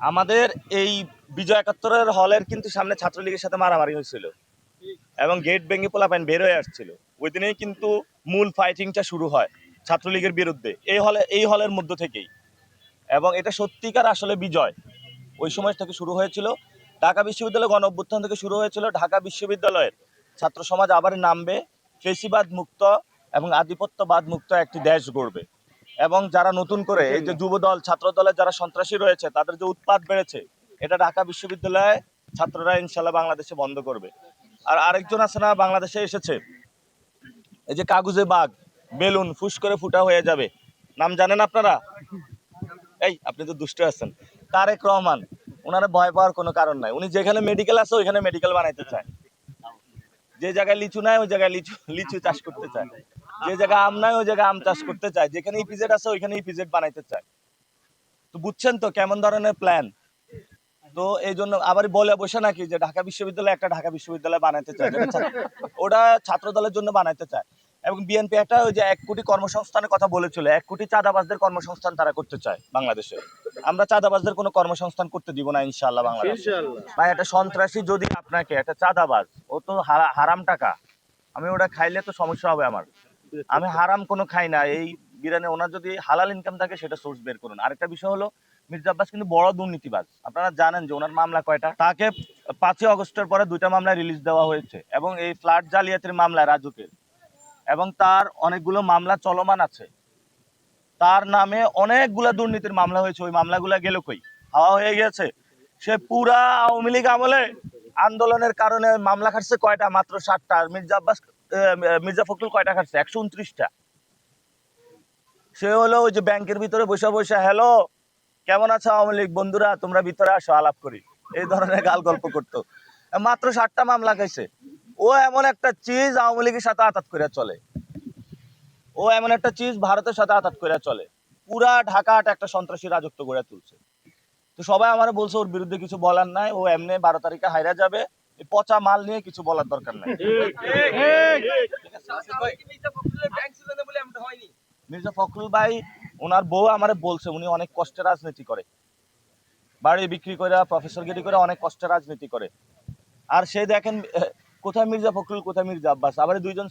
আমাদের এই বিজয় একাত্তরের হলের কিন্তু সামনে ছাত্রলীগের সাথে মারামারি হয়েছিল। এবং গেট ভেঙে পোলাপাইন বের হয়ে আসছিল। ওই দিনেই কিন্তু মূল ফাইটিংটা শুরু হয় ছাত্রলীগের বিরুদ্ধে। এই হলে, এই হলের মধ্য থেকেই। এবং এটা সত্যিকার আসলে বিজয়। ওই সময় থেকে শুরু হয়েছিল। ঢাকা বিশ্ববিদ্যালয় গণ অভ্যুত্থান থেকে শুরু হয়েছিল। ঢাকা বিশ্ববিদ্যালয়ের ছাত্র সমাজ আবার নামবে। ফেসিবাদ মুক্ত এবং আধিপত্যবাদ মুক্ত একটি দেশ গড়বে। এবং যারা নতুন করে এই যে যুব দল ছাত্র দলের যারা সন্ত্রাসী রয়েছে তাদের যে উৎপাদ বেড়েছে এটা ঢাকা বিশ্ববিদ্যালয়ে ছাত্ররা ইনশাল্লাহ বাংলাদেশে বন্ধ করবে। আর আরেকজন আছে না বাংলাদেশে এসেছে। এই যে কাগজে বাঘ বেলুন ফুস করে ফুটা হয়ে যাবে। নাম জানেন আপনারা? এই আপনি তো দুষ্ট আছেন। তারেক রহমান ওনারা ভয় পাওয়ার কোনো কারণ নাই। উনি যেখানে মেডিকেল আছে ওইখানে মেডিকেল বানাইতে চায়। যে জায়গায় লিচু নাই ওই জায়গায় লিচু লিচু চাষ করতে চায়। যে জায়গায় আম নাই ওই জায়গায় আম চাষ করতে চায়। যেখানে ইপিজেড আছে ওইখানে ইপিজেড বানাইতে চায়। তো বুঝছেন তো কেমন ধরনের প্ল্যান তো এই জন্য আবার বলে বসে নাকি যে ঢাকা বিশ্ববিদ্যালয় একটা ঢাকা বিশ্ববিদ্যালয় বানাইতে চায়। ওটা ছাত্র দলের জন্য বানাইতে চায়। এবং বিএনপি একটা ওই যে এক কোটি কর্মসংস্থানের কথা বলেছিল এক কোটি চাঁদাবাজদের কর্মসংস্থান তারা করতে চায় বাংলাদেশে। আমরা চাঁদাবাজদের কোনো কর্মসংস্থান করতে দিব না ইনশাআল্লাহ বাংলাদেশ। ভাই একটা সন্ত্রাসী যদি আপনাকে একটা চাঁদাবাজ ও তো হারাম টাকা। আমি ওটা খাইলে তো সমস্যা হবে আমার। আমি হারাম কোনো খাই না। এই বিরিয়ানি ওনার যদি হালাল ইনকাম থাকে, সেটা সোর্স বের করুন। আরেকটা বিষয় হলো, মির্জা আব্বাস কিন্তু বড় দুর্নীতিবাজ। আপনারা জানেন যে ওনার মামলা কয়টা? তাকে পাঁচই অগস্টের পরে দুইটা মামলায় রিলিজ দেওয়া হয়েছে এবং এই ফ্ল্যাট জালিয়াতির মামলায় রাজুকের। এবং তার অনেকগুলো মামলা চলমান আছে। তার নামে অনেকগুলো দুর্নীতির মামলা হয়েছে। ওই মামলাগুলো গেল কই? হাওয়া হয়ে গেছে সে পুরা আওয়ামী লীগ আমলে আন্দোলনের কারণে মামলা খাটছে কয়টা? মাত্র আর মির্জা আব্বাস মির্জা ফখরুল কয়টা খাটছে একশো উনত্রিশটা। সে হলো ওই যে ব্যাংকের ভিতরে বসে বসে, হ্যালো, কেমন আছো আওয়ামী লীগ বন্ধুরা? তোমরা ভিতরে আসো, আলাপ করি। এই ধরনের গাল গল্প করতো। মাত্র ষাটটা মামলা খাইছে। ও এমন একটা চিজ আওয়ামী লীগের সাথে আতাত করে চলে। ও এমন একটা চিজ ভারতের সাথে আতাত করে চলে। পুরা ঢাকাট একটা সন্ত্রাসী রাজত্ব গড়ে তুলছে। তো সবাই আমার বলছে, ওর বিরুদ্ধে কিছু বলার নাই। ও এমনি বারো তারিখে হাইরা যাবে। পচা মাল নিয়ে কিছু বলার দরকার নাই। মির্জা ফখরুল ভাই ওনার বউ আমার বলছে উনি অনেক কষ্টে রাজনীতি করে। বাড়ি বিক্রি করে প্রফেসর গিরি করে অনেক কষ্টে রাজনীতি করে। আর সে দেখেন কোথায় মির্জা ফখরুল কোথায় মির্জা আব্বাস? আবার দুইজন